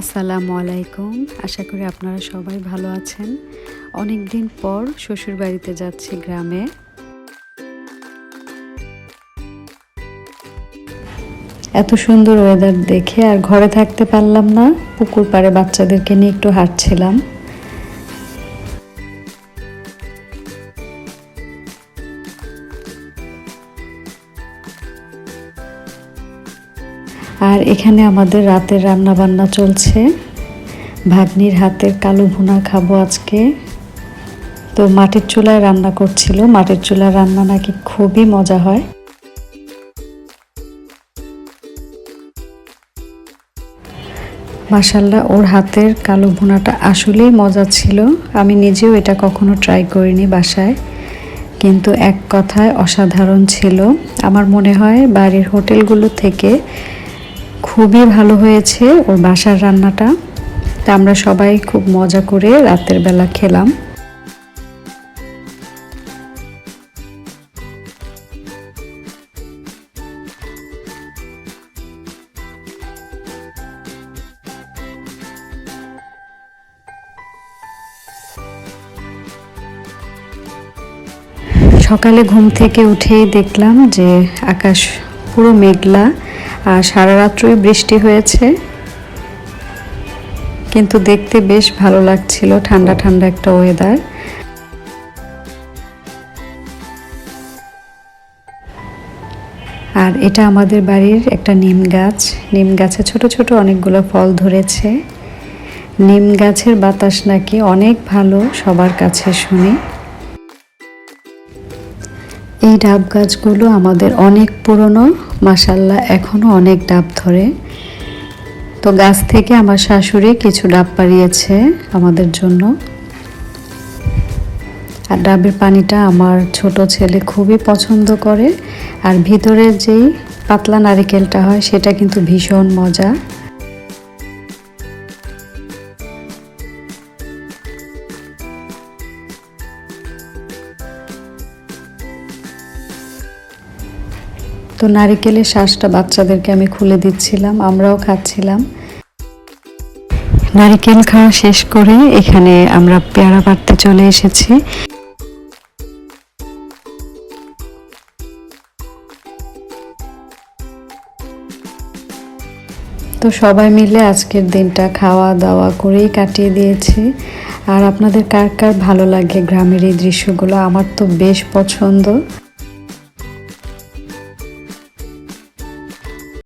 আসসালামু আলাইকুম। আশা করি আপনারা সবাই ভালো আছেন। অনেক দিন পর শ্বশুর বাড়িতে যাচ্ছি গ্রামে। এত সুন্দর ওয়েদার দেখে আর ঘরে থাকতে পারলাম না। পুকুর পাড়ে বাচ্চাদেরকে নিয়ে একটু হাঁটছিলাম। আর এখানে আমাদের রাতের রান্না বান্না চলছে। ভাগ্নির হাতের কালো ভুনা খাব আজকে। তো মাটির চুলায় রান্না করছিল। মাটির চুলায় রান্না নাকি খুবই মজা হয়। মাসাল্লাহ ওর হাতের কালো ভুনাটা আসলেই মজা ছিল। আমি নিজেও এটা কখনো ট্রাই করিনি বাসায়। কিন্তু এক কথায় অসাধারণ ছিল। আমার মনে হয় বাড়ির হোটেলগুলো থেকে খুবই ভালো হয়েছে ওর বাসার রান্নাটা। তা আমরা সবাই খুব মজা করে রাতের বেলা খেলাম। সকালে ঘুম থেকে উঠেই দেখলাম যে আকাশ পুরো মেঘলা। আর সারা রাত্রই বৃষ্টি হয়েছে। কিন্তু দেখতে বেশ ভালো লাগছিল ঠান্ডা ঠান্ডা একটা ওয়েদার আর এটা আমাদের বাড়ির একটা নিম গাছ। নিম গাছে ছোট ছোট অনেকগুলো ফল ধরেছে। নিম গাছের বাতাস নাকি অনেক ভালো, সবার কাছে শুনি। এই ডাব গাছগুলো আমাদের অনেক পুরনো মাসাল্লাহ এখনও অনেক ডাব ধরে। তো গাছ থেকে আমার শাশুড়ি কিছু ডাব পাড়িয়েছে আমাদের জন্য। আর ডাবের পানিটা আমার ছোট ছেলে খুবই পছন্দ করে। আর ভিতরের যেই পাতলা নারিকেলটা হয়, সেটা কিন্তু ভীষণ মজা। তো নারিকেলের শ্বাসটা বাচ্চাদেরকে আমি খুলে দিচ্ছিলাম, আমরাও খাচ্ছিলাম। নারিকেল খাওয়া শেষ করে এখানে আমরা পেয়ারা পাড়তে চলে এসেছি। তো সবাই মিলে আজকের দিনটা খাওয়া দাওয়া করেই কাটিয়ে দিয়েছি। আর আপনাদের কার কার ভালো লাগে গ্রামের এই দৃশ্যগুলো? আমার তো বেশ পছন্দ।